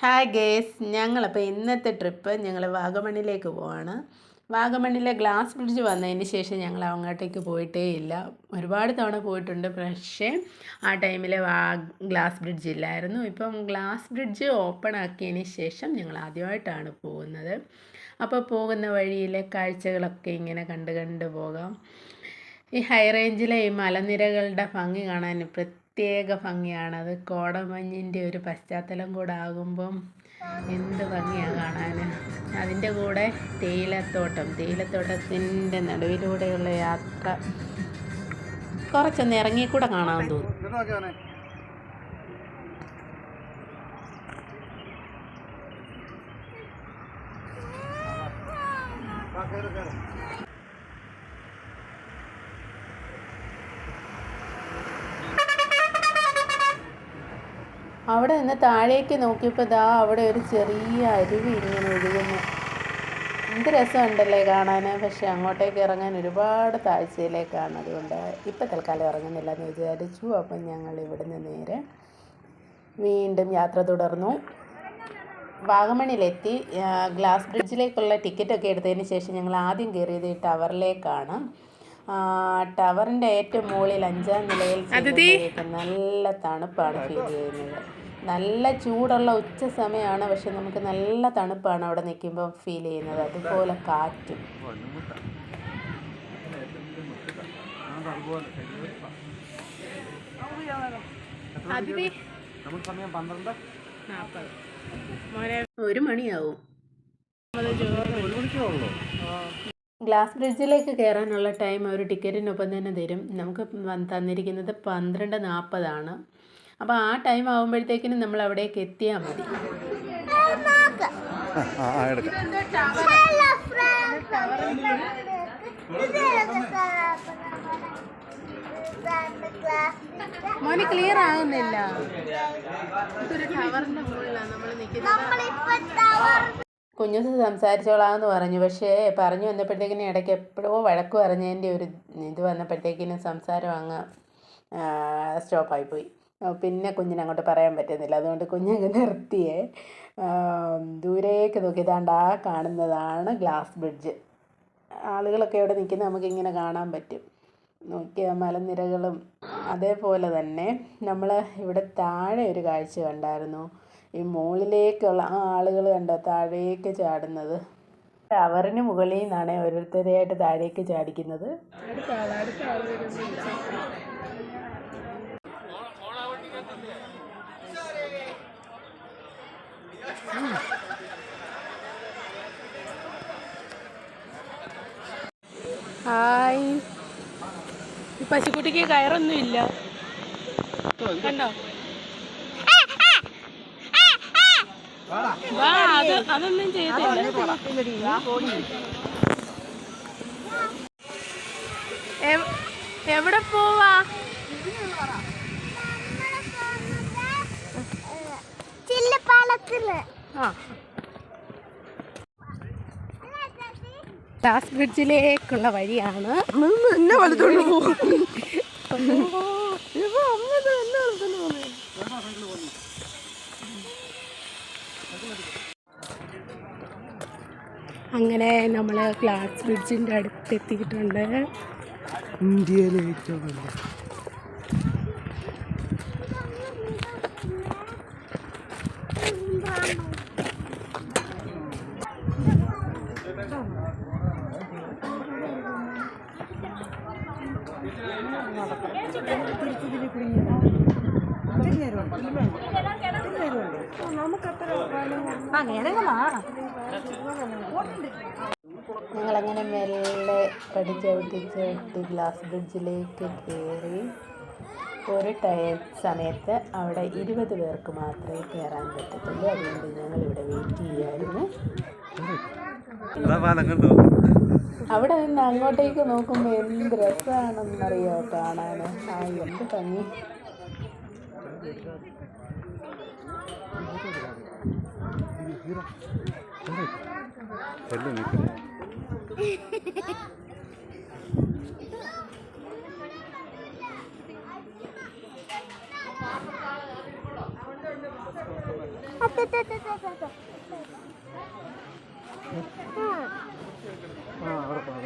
Hi guys ഞങ്ങളപ്പോൾ ഇന്നത്തെ trip ഞങ്ങൾ വാഗമണ്ണിലേക്ക് പോവാണ്. വാഗമണ്ണിലെ ഗ്ലാസ് ബ്രിഡ്ജ് വന്നതിന് ശേഷം ഞങ്ങൾ അങ്ങോട്ടേക്ക് പോയിട്ടേ ഇല്ല. ഒരുപാട് തവണ പോയിട്ടുണ്ട് പക്ഷേ ആ ടൈമിൽ വാ ഗ്ലാസ് ബ്രിഡ്ജ് ഇല്ലായിരുന്നു. ഇപ്പം ഗ്ലാസ് ബ്രിഡ്ജ് ഓപ്പൺ ആക്കിയതിന് ശേഷം ഞങ്ങൾ ആദ്യമായിട്ടാണ് പോകുന്നത്. അപ്പോൾ പോകുന്ന വഴിയിലെ കാഴ്ചകളൊക്കെ ഇങ്ങനെ കണ്ട് കണ്ട് പോകാം. ഈ ഹൈ റേഞ്ചിലെ ഈ മലനിരകളുടെ ഭംഗി കാണാൻ പ്രത്യേക ഭംഗിയാണത് കോടമഞ്ഞിന്റെ ഒരു പശ്ചാത്തലം കൂടെ ആകുമ്പം എന്ത് ഭംഗിയാണ് കാണാൻ അതിന്റെ കൂടെ തേയിലത്തോട്ടം. തേയിലത്തോട്ടത്തിന്റെ നടുവിലൂടെയുള്ള യാത്ര. കുറച്ചൊന്ന് ഇറങ്ങിക്കൂടെ കാണാൻ തോന്നും അവിടെ നിന്ന് താഴേക്ക് നോക്കിയപ്പോൾ ദാ അവിടെ ഒരു ചെറിയ അരുവി ഇങ്ങനെ ഒഴുകുന്നു. എന്ത് രസമുണ്ടല്ലേ കാണാൻ പക്ഷേ അങ്ങോട്ടേക്ക് ഇറങ്ങാൻ ഒരുപാട് താഴ്ചയിലേക്കാണ് അതുകൊണ്ട് ഇപ്പം തൽക്കാലം ഇറങ്ങുന്നില്ല എന്ന് വിചാരിച്ചു. അപ്പം ഞങ്ങൾ ഇവിടുന്ന് നേരെ വീണ്ടും യാത്ര തുടർന്നു. വാഗമണിലെത്തി. ഗ്ലാസ് ബ്രിഡ്ജിലേക്കുള്ള ടിക്കറ്റൊക്കെ എടുത്തതിന് ശേഷം ഞങ്ങൾ ആദ്യം കയറിയത് ഈ ടവറിലേക്കാണ്. ടവറിന്റെ ഏറ്റവും മുകളിൽ അഞ്ചാം നിലയിൽ നല്ല തണുപ്പാണ് ഫീൽ ചെയ്യുന്നത്. നല്ല ചൂടുള്ള ഉച്ച സമയമാണ് പക്ഷെ നമുക്ക് നല്ല തണുപ്പാണ് അവിടെ നിൽക്കുമ്പോൾ ഫീൽ ചെയ്യുന്നത്. അതുപോലെ കാറ്റും. ഒരു മണിയാവും. ഒരു മണിക്കേ ഉള്ളൂ. ഗ്ലാസ് ബ്രിഡ്ജിലേക്ക് കയറാനുള്ള ടൈം ഒരു ടിക്കറ്റിനൊപ്പം തന്നെ തരും. നമുക്ക് തന്നിരിക്കുന്നത് പന്ത്രണ്ട് നാൽപ്പതാണ് അപ്പോൾ ആ ടൈം ആകുമ്പോഴത്തേക്കിനും നമ്മൾ അവിടേക്ക് എത്തിയാൽ മതി. മോന് ക്ലിയർ ആകുന്നില്ല ഇതൊരു ടവറിന്റെ മുകളിലാണ് നമ്മൾ നിൽക്കുന്നത് കുഞ്ഞുസ് സംസാരിച്ചോളാമെന്ന് പറഞ്ഞു. പക്ഷേ പറഞ്ഞു വന്നപ്പോഴത്തേക്കിനും ഇടയ്ക്ക് എപ്പോഴോ വഴക്ക് പറഞ്ഞതിന്റെ ഒരു ഇത് വന്നപ്പോഴത്തേക്കിനും സംസാരം അങ്ങ് സ്റ്റോപ്പായിപ്പോയി. പിന്നെ കുഞ്ഞിനെ അങ്ങോട്ട് പറയാൻ പറ്റുന്നില്ല. അതുകൊണ്ട് കുഞ്ഞങ്ങ് നിർത്തിയേ. ദൂരേക്ക് നോക്കി ഇതാണ്ട് ആ കാണുന്നതാണ് ഗ്ലാസ് ബ്രിഡ്ജ്. ആളുകളൊക്കെ ഇവിടെ നിൽക്കുന്നത് നമുക്കിങ്ങനെ കാണാൻ പറ്റും. നോക്കിയ മലനിരകളും അതേപോലെ തന്നെ. നമ്മൾ ഇവിടെ താഴെ ഒരു കാഴ്ച കണ്ടായിരുന്നു. ഈ മുകളിലേക്കുള്ള ആ ആളുകൾ കണ്ടോ? താഴേക്ക് ചാടുന്നത്. ടവറിന് മുകളിൽ നിന്നാണ് ഓരോരുത്തരെയായിട്ട് താഴേക്ക് ചാടിക്കുന്നത്. ഹായ്. ഈ പശുക്കുട്ടിക്ക് കയറൊന്നുമില്ല. കണ്ടോ? വാ അത് അതൊന്നും ചെയ്തില്ല. എവിടെ പോവാ? ഗ്ലാസ് ബ്രിഡ്ജിലേക്കുള്ള വഴിയാണ്. എന്നെ വലുത്തോണ്ട് പോകും അങ്ങനെ നമ്മൾ ഗ്ലാസ് ബ്രിഡ്ജിന്റെ അടുത്ത് എത്തിയിട്ടുണ്ട്. ഇന്ത്യയിലെ ഏറ്റവും വലിയ ഞങ്ങളങ്ങനെ മെല്ലെ പടിച്ചവിട്ടി ചവിട്ടി ഗ്ലാസ് ബ്രിഡ്ജിലേക്ക് കയറി ഒരു ടൈം സമയത്ത് അവിടെ ഇരുപത് പേർക്ക് മാത്രമേ കയറാൻ പറ്റത്തുള്ളൂ. അതുകൊണ്ട് ഞങ്ങൾ ഇവിടെ വെയിറ്റ് ചെയ്യായിരുന്നു. അവിടെ നിന്ന് അങ്ങോട്ടേക്ക് നോക്കുമ്പോൾ എന്ത് രസമാണെന്നറിയോ കാണാൻ ആ എന്ത് ഭംഗി. ചെല്ലു നിൽക്കുന്നു അത്ര ആ അവിടെ പോകാം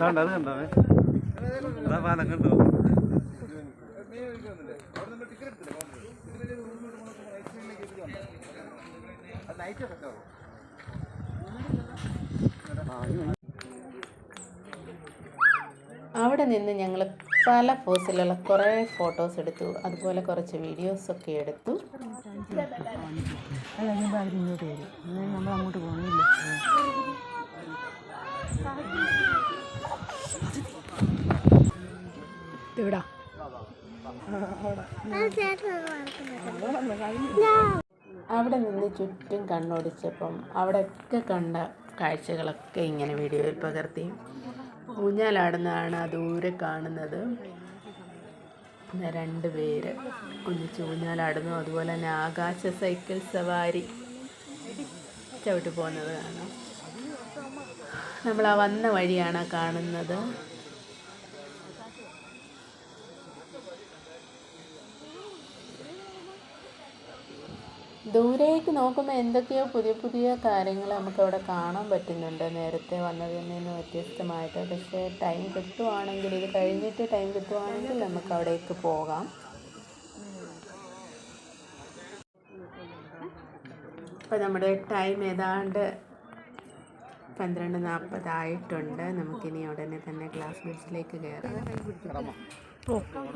കണ്ടോ കണ്ടോ? അതാ കണ്ടോ അവിടെ നിന്ന് ഞങ്ങൾ പല പോസിലുള്ള കുറേ ഫോട്ടോസ് എടുത്തു. അതുപോലെ കുറച്ച് വീഡിയോസ് ഒക്കെ എടുത്തു. ഇങ്ങോട്ട് വരും നമ്മൾ അങ്ങോട്ട് ഇവിടാ അവിടെ നിന്ന് ചുറ്റും കണ്ണോടിച്ചപ്പം അവിടെയൊക്കെ കണ്ട കാഴ്ചകളൊക്കെ ഇങ്ങനെ വീഡിയോയിൽ പകർത്തി. ഊഞ്ഞാലാടുന്നതാണ് ദൂരെ കാണുന്നത്. രണ്ട് പേര് ഒന്നിച്ച് ഊഞ്ഞാലാടുന്നു. അതുപോലെ തന്നെ ആകാശ സൈക്കിൾ സവാരി ചവിട്ടി പോകുന്നത് കാണാം. നമ്മൾ ആ വന്ന വഴിയാണ് കാണുന്നത്. ദൂരേക്ക് നോക്കുമ്പോൾ എന്തൊക്കെയോ പുതിയ പുതിയ കാര്യങ്ങൾ നമുക്കവിടെ കാണാൻ പറ്റുന്നുണ്ട്. നേരത്തെ വന്നതിൽ നിന്ന് വ്യത്യസ്തമായിട്ട്. പക്ഷേ ടൈം കിട്ടുവാണെങ്കിൽ ഇത് കഴിഞ്ഞിട്ട് ടൈം കിട്ടുവാണെങ്കിൽ നമുക്ക് അവിടേക്ക് പോകാം. ഇപ്പം നമ്മുടെ ടൈം ഏതാണ്ട് പന്ത്രണ്ട് നാൽപ്പതായിട്ടുണ്ട് നമുക്കിനി ഉടനെ തന്നെ ക്ലാസ് ബസ്സിലേക്ക് കയറാം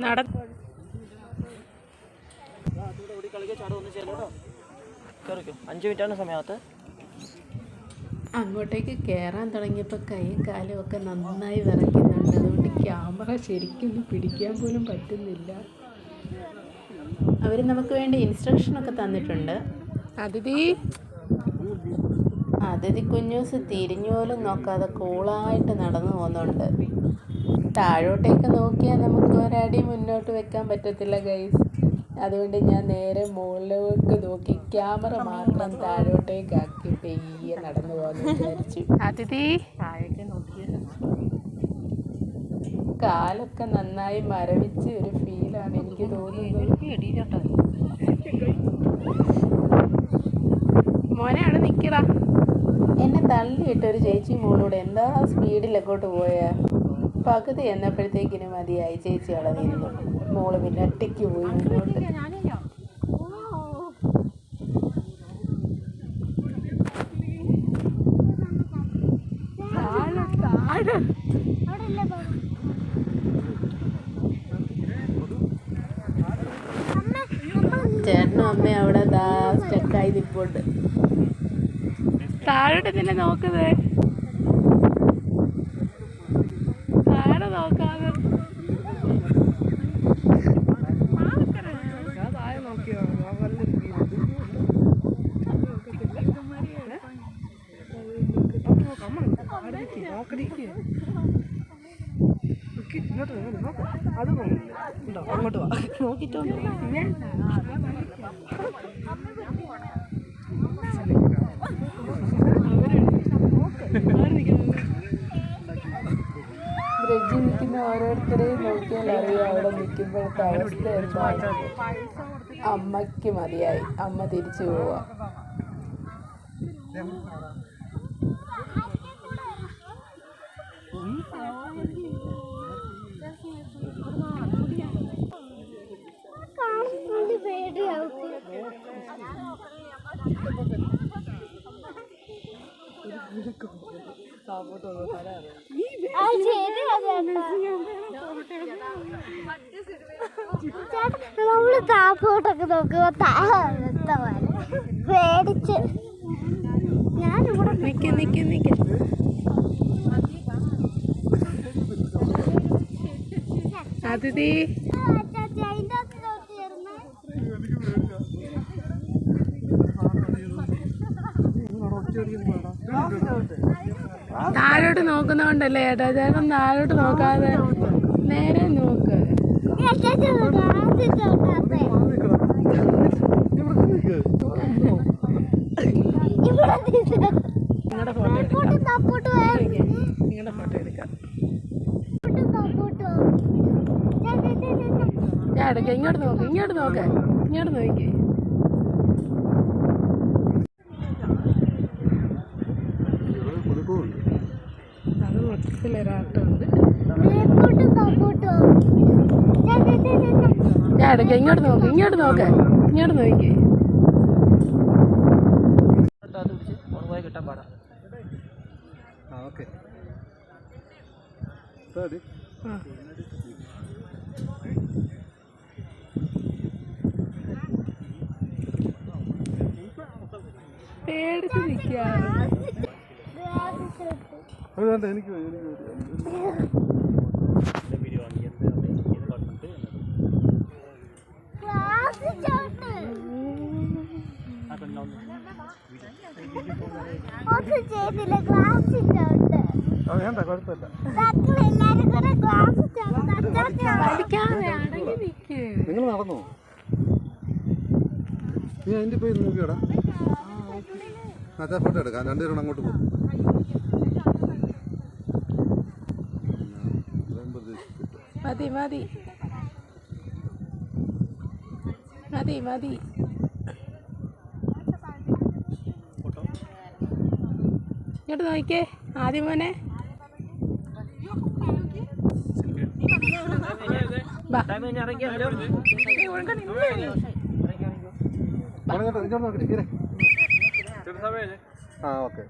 നട കയറിക്കോ അഞ്ച് മിനിറ്റാണ് സമയത്ത് അങ്ങോട്ടേക്ക് കയറാൻ തുടങ്ങിയപ്പോൾ കൈയും കാലും ഒക്കെ നന്നായി വിറയ്ക്കുന്നുണ്ട് അതുകൊണ്ട് ക്യാമറ ശരിക്കും പിടിക്കാൻ പോലും പറ്റുന്നില്ല. അവർ നമുക്ക് വേണ്ടി ഇൻസ്ട്രക്ഷനൊക്കെ തന്നിട്ടുണ്ട്. അതിഥി? അതിഥി കുഞ്ഞൂസ് തിരിഞ്ഞു പോലും നോക്കാതെ കൂളായിട്ട് നടന്നു പോകുന്നുണ്ട്. താഴോട്ടേക്ക് നോക്കിയാൽ നമുക്ക് ഒരടി മുന്നോട്ട് വെക്കാൻ പറ്റത്തില്ല ഗൈസ് അതുകൊണ്ട് ഞാൻ നേരെ മുകളിലേക്ക് നോക്കി. ക്യാമറ മാത്രം താഴോട്ടേക്ക് ആക്കി പെയ്യെ നടന്നു പോകുന്നു വിചാരിച്ചു. അതിഥി. കാലൊക്കെ നന്നായി മരവിച്ച് ഒരു ഫീലാണ് എനിക്ക് തോന്നുന്നത്. മോനെ അവിടെ നിൽക്കടാ എന്നെ തള്ളിയിട്ട് ഒരു ചേച്ചി മോളൂടെ എന്താ സ്പീഡിലൊക്കോട്ട് പോയാ? പകുതി എന്നപ്പോഴത്തേക്കിനും മതിയായി. ചേച്ചി അവിടെ നിന്നു. മോൾ പിന്നെ ഒറ്റയ്ക്ക് പോയി ചേട്ടനും അമ്മയും അവിടെ ദാ സ്റ്റക്കായി നിൽപ്പുണ്ട് താഴോട്ട് തന്നെ നോക്കുന്നത് താഴെ നോക്കാതെ ബ്രിഡ്ജിൽ നിൽക്കുന്ന ഓരോരുത്തരെയും നോക്കിയാൽ അറിയാം അവിടെ നിൽക്കുമ്പോഴത്തെ അവസ്ഥ എന്താണ്. അമ്മയ്ക്ക് മതിയായി. അമ്മ തിരിച്ചു പോവാ. നമ്മൾ താപ്പോട്ടൊക്കെ നോക്കുമ്പോ താഴത്തെ പേടിച്ച്. ഞാനിവിടെ നിക്ക നിക്ക നിക്ക. അതിഥി. താഴോട്ട് നോക്കുന്നോണ്ടല്ലേ ഏട്ടാ ചേട്ടൻ താഴോട്ട് നോക്കാതെ നേരെ നോക്ക് ഫോട്ടോ എടുക്കാം ഇങ്ങോട്ട് നോക്ക് ഇങ്ങോട്ട് നോക്ക് ഇങ്ങോട്ട് നോക്കി ഞാൻ എടുക്കാം ഇങ്ങോട്ട് നോക്ക് ഇങ്ങോട്ട് നോക്ക്. ഇങ്ങോട്ട് നോക്കി കിട്ടാൻ പാടാ ഓക്കെ പേടിച്ച് നിൽക്കാറ് എനിക്ക് എനിക്ക് മതി. ക്ലാസ് ചവിട്ട് ഒന്നും ചെയ്തില്ല ക്ലാസ് ചവിട്ട് ആ വേണ്ട കുഴപ്പമില്ല മക്കൾ എല്ലാരും കൂടെ ക്ലാസ് ചവിട്ട് പഠിക്കാതെ അടങ്ങി നിൽക്ക് നിങ്ങൾ നടന്നോ? നീ അതിന്റെ പോയി നോക്കിയോടാ. അച്ഛാ ഫോട്ടോ എടുക്കാം. രണ്ടുപേരും അങ്ങോട്ട് പോകും മതി മതി. മതി മതി. ഇങ്ങോട്ട് നോക്കിക്കേ ആദ്യം മോനെ ബാ. ടൈം കഴിഞ്ഞ് ആ ഓക്കെ.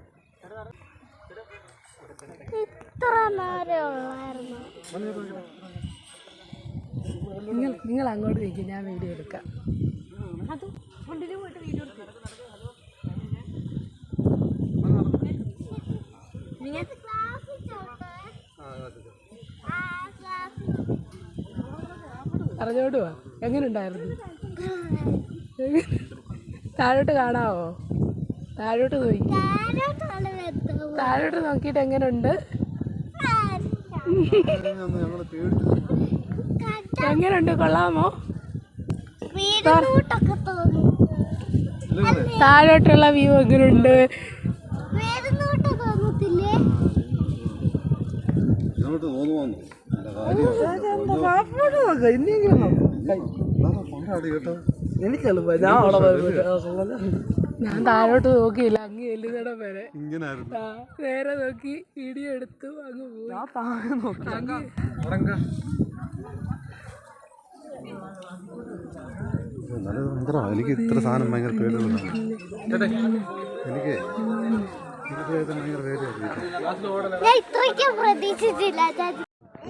ഇത്ര നേരം ഉള്ളായിരുന്നു നിങ്ങൾ നിങ്ങൾ അങ്ങോട്ട് നിൽക്കും ഞാൻ വീഡിയോ എടുക്കാം. ക്ലാസ് ചവിട്ട് ആ ക്ലാസ് പറഞ്ഞോട്ട് വാ എങ്ങനെ ഉണ്ടായിരുന്നു താഴോട്ട് കാണാവോ? താഴോട്ട് നോക്കി. താഴോട്ട് നോക്കിയിട്ട് എങ്ങനെയുണ്ട് എങ്ങനെയുണ്ട് കൊള്ളാമോ? താഴോട്ടുള്ള വ്യൂ എങ്ങനെയുണ്ട് തോന്നുവാന്നു ഞാൻ താഴോട്ട് നോക്കിയില്ല അങ്ങ് എല്ലുന്നിടം വരെ. നേരെ നോക്കി എടുത്തു അങ്ങ് പോയി. ഭയങ്കര എനിക്ക് ഇത്ര സാധനം ഭയങ്കര പേടിയുള്ള സാധനം എനിക്ക് എനിക്ക് ഭയങ്കര പേടിയായിരുന്നു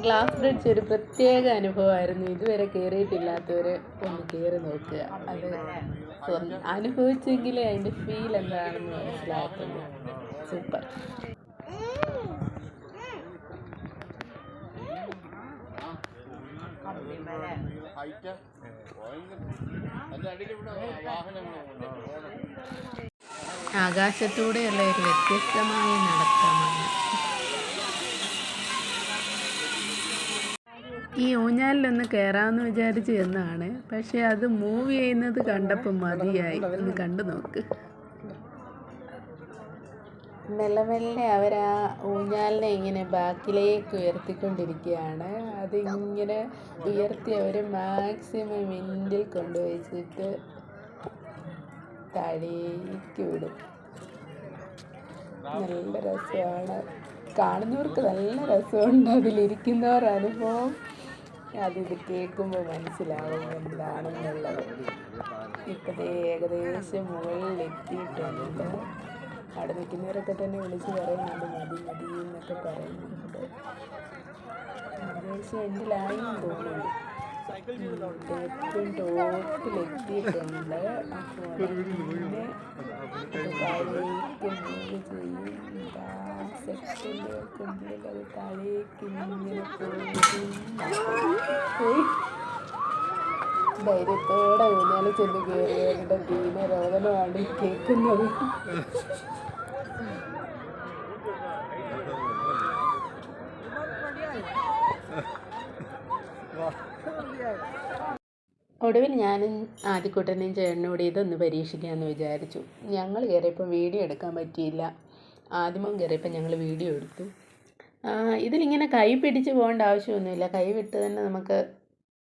ഗ്ലാസ് ബ്രിഡ്ജ് ഒരു പ്രത്യേക അനുഭവമായിരുന്നു. ഇതുവരെ കയറിയിട്ടില്ലാത്തവർ ഒന്ന് കയറി നോക്കുക. അത് അനുഭവിച്ചെങ്കിലേ അതിന്റെ ഫീൽ എന്താണെന്ന് മനസ്സിലാക്കുന്നു സൂപ്പർ ആകാശത്തൂടെയുള്ള ഒരു വ്യത്യസ്തമായ നടത്തമാണ്. ഈ ഊഞ്ഞാലിലൊന്ന് കയറാമെന്ന് വിചാരിച്ച് എന്നാണ് പക്ഷെ അത് മൂവ് ചെയ്യുന്നത് കണ്ടപ്പോൾ മതിയായി. ഒന്ന് കണ്ടു നോക്ക്. മെല്ലെ അവർ ആ ഊഞ്ഞാലിനെ ഇങ്ങനെ ബാക്കിലേക്ക് ഉയർത്തിക്കൊണ്ടിരിക്കുകയാണ്. അതിങ്ങനെ ഉയർത്തി അവർ മാക്സിമം വിൻഡിൽ കൊണ്ടുവച്ചിട്ട് താഴേക്ക് വിടും. നല്ല രസമാണ്. കാണുന്നവർക്ക് നല്ല രസമുണ്ട്. അതിലിരിക്കുന്നവർ അനുഭവം. അതിത് കേൾക്കുമ്പോൾ മനസ്സിലാവും എന്താണെന്നുള്ളത്. ഇപ്പോഴത്തെ ഏകദേശം മുകളിൽ എത്തിയിട്ടുണ്ട് അവിടെ നിൽക്കുന്നവരൊക്കെ തന്നെ വിളിച്ച് പറയുന്നുണ്ട് മതി മതി എന്നൊക്കെ പറയുന്നുണ്ട്. ഏകദേശം എൻഡിലായെന്ന് തോന്നുന്നു. ഏറ്റവും ടോപ്പിലെത്തിയിട്ടുണ്ട്. അപ്പോൾ പിന്നെ ധൈര്യത്തോടെ ഊഞ്ഞാൽ ചെന്ന് കയറിയവരുടെ ദീനരോധനമാണ് കേൾക്കുന്നത്. ഒടുവിൽ ഞാനും ആദ്യക്കുട്ടനെയും ചേട്ടനോട് ഇതൊന്ന് പരീക്ഷിക്കാമെന്ന് വിചാരിച്ചു. ഞങ്ങൾ കയറിയപ്പോൾ വീഡിയോ എടുക്കാൻ പറ്റിയില്ല. ആദ്യമോ കയറിയപ്പോൾ ഞങ്ങൾ വീഡിയോ എടുത്തു. ഇതിലിങ്ങനെ കൈ പിടിച്ച് പോകേണ്ട ആവശ്യമൊന്നുമില്ല. കൈ വിട്ട് തന്നെ നമുക്ക്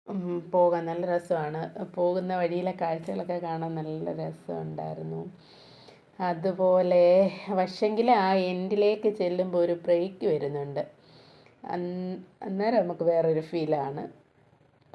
പോകാൻ പോകാം. നല്ല രസമാണ്. പോകുന്ന വഴിയിലെ കാഴ്ചകളൊക്കെ കാണാൻ നല്ല രസമുണ്ടായിരുന്നു. അതുപോലെ പക്ഷെങ്കിൽ ആ എൻഡിലേക്ക് ചെല്ലുമ്പോൾ ഒരു ബ്രേക്ക് വരുന്നുണ്ട്. അന്നേരം നമുക്ക് വേറൊരു ഫീലാണ്